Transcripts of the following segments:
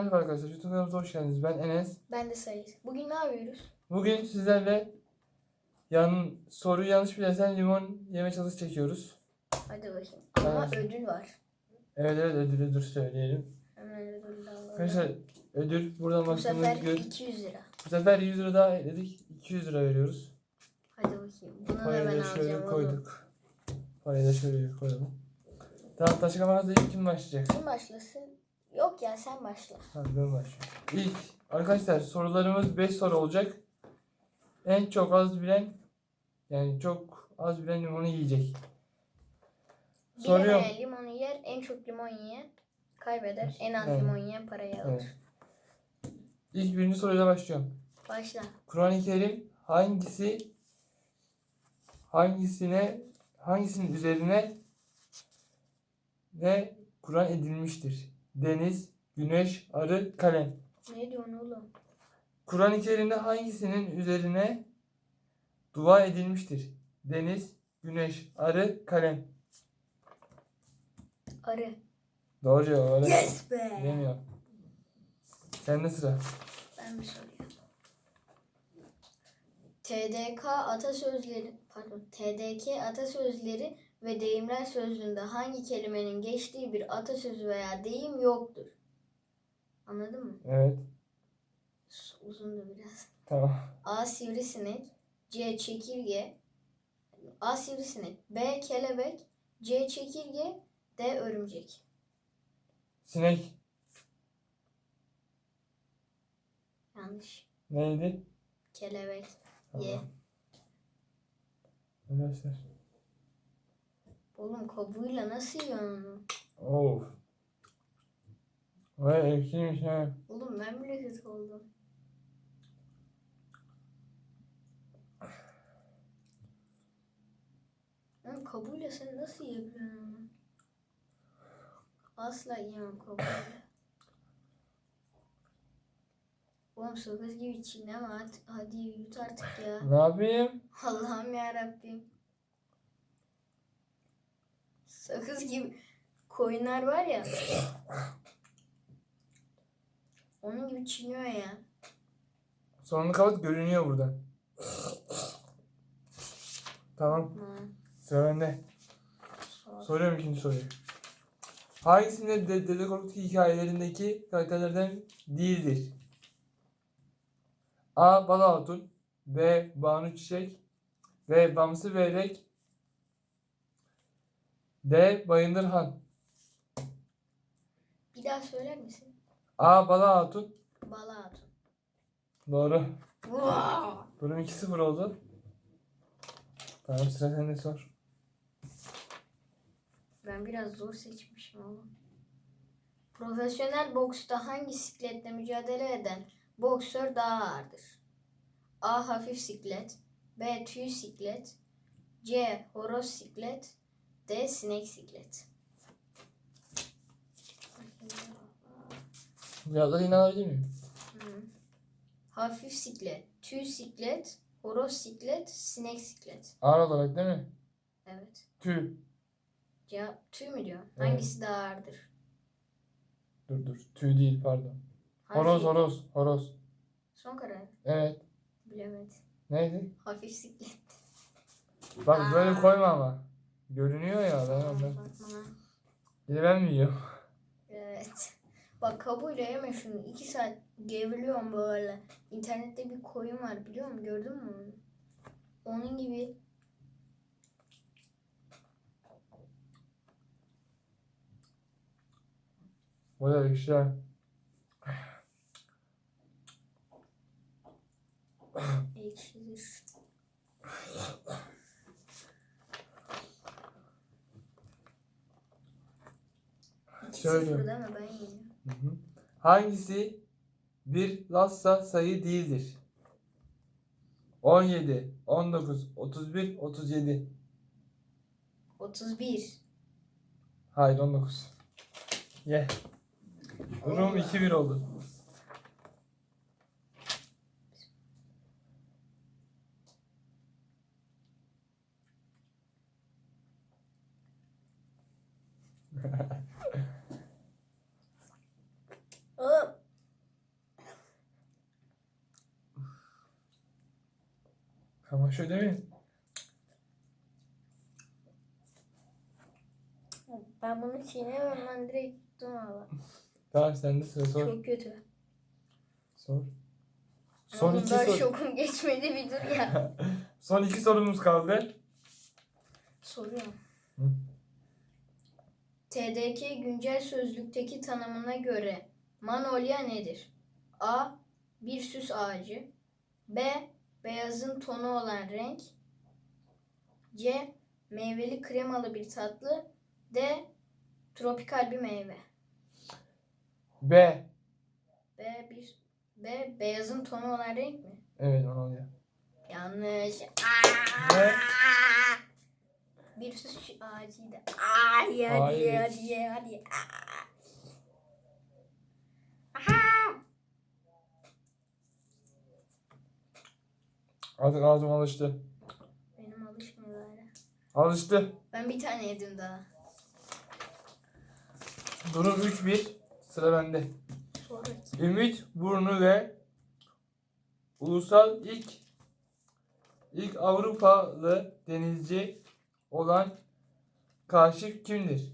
Merhaba arkadaşlar, YouTube kanalımıza hoş geldiniz. Ben Enes. Ben de Sayız. Bugün ne yapıyoruz? Bugün sizlerle yan, soruyu yanlış bilirsen limon yeme çalışı çekiyoruz. Hadi bakayım. Ama Evet. ödül var. Evet evet ödülü dur söyleyelim. Hemen ödül de alalım. Arkadaşlar ödül buradan Bu baktığımız sefer gö- 200 lira. bu sefer 100 lira daha ekledik. 200 lira veriyoruz. Hadi bakayım. Bunu da Parayı ben da şöyle alacağım oğlum. koyduk. Parayı da şöyle koyalım. Tamam taş kağıt ilk kim başlayacak? Kim başlasın? Yok ya sen başla. Hadi ben başlıyorum. İlk arkadaşlar sorularımız 5 soru olacak. En çok az bilen yani çok az bilen limonu yiyecek. Soruyorum. Bilemeyen limonu yer. En çok limon yiyen kaybeder. En az Evet. limon yiyen parayı alır. Evet. İlk birinci soruyla başlıyorum. Başla. Kur'an-ı Kerim hangisi hangisine hangisinin üzerine ve Kur'an edilmiştir? Deniz, güneş, arı, kalem. Ne diyorsun oğlum? Kur'an-ı Kerim'de hangisinin üzerine dua edilmiştir? Deniz, güneş, arı, kalem. Arı. Doğru cevap. Öyle Yes be. Demiyor. Sende sıra. Ben bir soruyorum. TDK atasözleri pardon TDK atasözleri ve deyimler sözlüğünde hangi kelimenin geçtiği bir atasözü veya deyim yoktur? Anladın mı? Evet. Uzundu biraz. Tamam. A sivrisinek, C çekirge, A sivrisinek, B kelebek, C çekirge, D örümcek. Sinek Yanlış. neydi? Kelebek. Ye. Tamam. Arkadaşlar. Oğlum kabuğuyla nasıl yiyorsun onu? Of. Vay ekşiymiş ha. Oğlum ben bile kötü oldum. Lan kabuğuyla sen nasıl yiyebiliyorsun onu? Asla yiyemem kabuğuyla. Oğlum sakız gibi çiğneme hadi, hadi yut artık ya. Ne yapayım? Allah'ım ya Rabbim. Sakız gibi koyunlar var ya. Onun gibi çiğniyor ya. Sonunu kapat görünüyor buradan. Tamam. Ha, Sıra bende. Soruyorum ikinci soruyu. Hangisinde de Dede Korkut hikayelerindeki karakterlerden değildir? A. Bala Hatun B. Banu Çiçek B. Bamsı Beyrek D. Bayındır Han Bir daha söyler misin? A. Bala Hatun Bala atın. Doğru. Vaa! Durum 2-0 oldu. Tamam sıra sende sor. Ben biraz zor seçmişim oğlum. Profesyonel boksta hangi sikletle mücadele eden boksör daha ağırdır? A. Hafif siklet B. Tüy siklet C. Horoz siklet D. Sinek siklet Cevapları yine alabilir miyim? Hı. Hafif siklet, tüy siklet, horoz siklet, sinek siklet. Ağır olarak değil mi? Evet. Tüy. Cevap tüy mü diyor? Evet. Hangisi daha ağırdır? Dur dur. Tüy değil pardon. Hafif. Horoz horoz horoz. Son karar. Evet. Bilemedim. Neydi? Hafif siklet. Bak Aa. böyle koyma ama. Görünüyor ya ondan. bakma. Bir de ben mi yiyorum? Evet. Bak kabuğuyla yeme şunu. İki saat gevriliyorum böyle. İnternette bir koyun var biliyor musun? Gördün mü onu? Onun gibi Bayağı güzel. ekşidir. İki Şöyle. sıfır değil mi? Ben yiyeceğim. Hı hı. Hangisi bir Lassa sayı değildir? 17, 19, 31, 37. 31. Hayır 19. Ye. Durum 2-1 oldu. Oğlum Ama şöyle mi? Ben bunu çiğnemem ben direkt tuttum valla. Tamam sen de sıra sor. Çok kötü. Sor. Son Ama iki daha soru. şokum geçmedi bir dur ya. Son iki sorumuz kaldı. Soruyorum. Hı. TDK güncel sözlükteki tanımına göre manolya nedir? A. Bir süs ağacı. B. Beyazın tonu olan renk. C. Meyveli kremalı bir tatlı. D. Tropikal bir meyve. B. B. Bir, B. Beyazın tonu olan renk mi? Evet onu oluyor. Yanlış. Ne? Bir süs ağacıydı. Ay hadi Hayır. hadi hadi. Artık ağzım alıştı. Benim alışmıyor hala. Alıştı. Ben bir tane yedim daha. Durum 3-1. Sıra bende. Sonra Ümit Burnu ve ulusal ilk ilk Avrupalı denizci olan kaşif kimdir?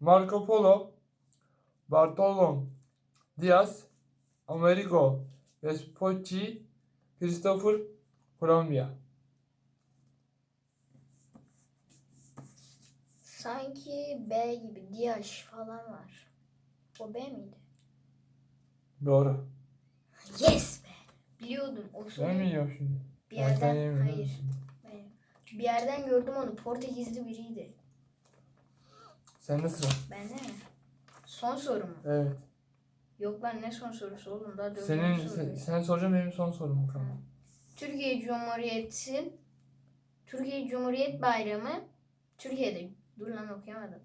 Marco Polo, Bartolom Diaz, Amerigo Vespucci, Christopher Columbia. sanki B gibi Diyaş falan var. O B miydi? Doğru. Yes be. Biliyordum. O Ben mi yiyorum şimdi? bir Ben sen yerden yemiyorum. hayır. Ben- Bir yerden gördüm onu. Portekizli biriydi. Sende sıra. Bende mi? Son soru mu? Evet. Yok lan ne son sorusu oğlum daha dördüncü Senin soru. sen, sen soracaksın benim son sorum kaldı. Türkiye Cumhuriyeti Türkiye Cumhuriyet Bayramı Türkiye'de dur lan okuyamadım.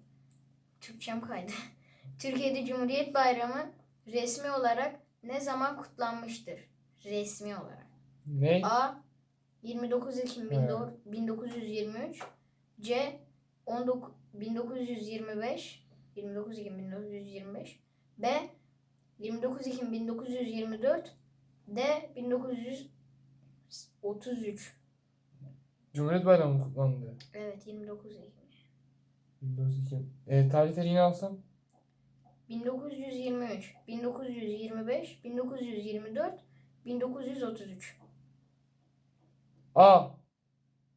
Türkçem kaydı. Türkiye'de Cumhuriyet Bayramı resmi olarak ne zaman kutlanmıştır? Resmi olarak. Ne? A 29 Ekim Evet. 1923 C 19 1925 29 Ekim 1925 B 29 Ekim 1924 D 1933 Cumhuriyet Bayramı mı kutlandı. Evet 29 Ekim 1902. E, tarihleri yine alsam? 1923 1925 1924 1933 A.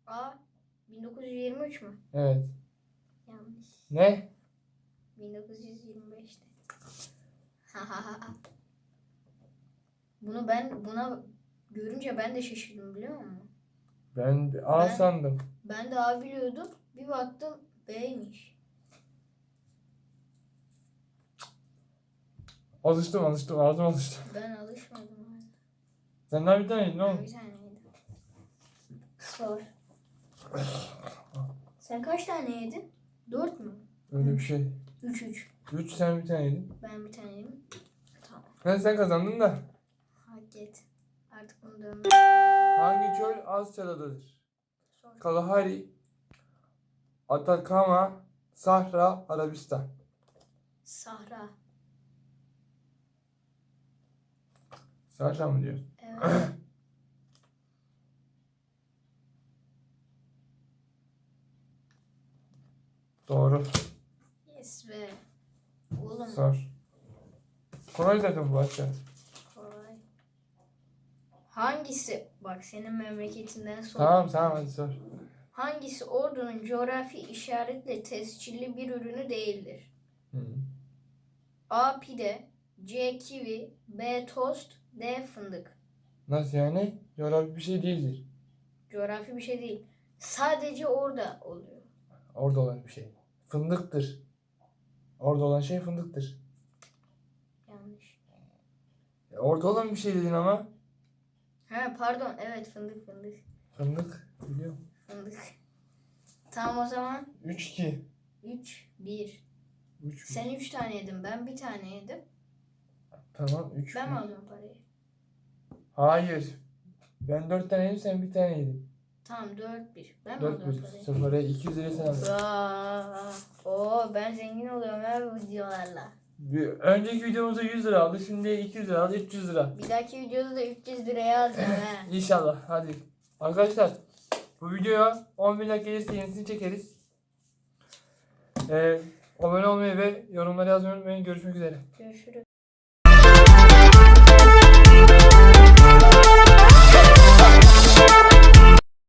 A 1923 mü? Evet. Yanlış. Ne? 1925'te. Bunu ben buna görünce ben de şaşırdım biliyor musun? Ben A Ben- sandım. Ben de A biliyordum. Bir baktım B'ymiş. Alıştım alıştım ağzım alıştı. Ben alışmadım. Sen daha bir tane yedin Ben oğlum. bir tane yedim. Sor. Sen kaç tane yedin? Dört mü? Öyle bir şey. Üç üç. 3 sen bir tane yedin. Ben bir tane yedim. Tamam. Ben sen kazandın da. Hak et. Artık bunu dönme. Hangi çöl Asya'dadır? Sor. Kalahari, Atakama, Sahra, Arabistan. Sahra. Sahra mı diyor? Evet. Doğru. yes be. Oğlum Sor. Kolay zaten bu Asya. kolay. Hangisi? Bak senin memleketinden sor. Tamam tamam hadi sor. Hangisi ordunun coğrafi işaretle tescilli bir ürünü değildir? Hı. A. Pide C. Kivi B. Tost D. Fındık Nasıl yani? Coğrafi bir şey değildir. Coğrafi bir şey değil. Sadece orada oluyor. Orada olan bir şey. Fındıktır. Orada olan şey fındıktır. Yanlış. E, olan bir şey dedin ama. Ha pardon evet fındık fındık. Fındık. Biliyorum. Fındık. Tamam o zaman 3-2. 3 1. 3 Sen 3 tane yedin ben bir tane yedim. Tamam 3 Ben mi alıyorum parayı? Hayır. Ben 4 tane yedim sen bir tane yedin. Tamam 4 1. Ben mi 4 alıyorum 1 parayı? 0'a 200 lira sen aldın. Aa, Oo ben zengin oluyorum ya bu videolarla. Bir, önceki videomuzda 100 lira aldı. Şimdi 200 lira aldı. 300 lira. Bir dahaki videoda da 300 liraya alacağım. İnşallah. Hadi. Arkadaşlar bu videoya 10 bin like gelirse yenisini çekeriz. Ee, abone olmayı ve yorumları yazmayı unutmayın. Görüşmek üzere. Görüşürüz.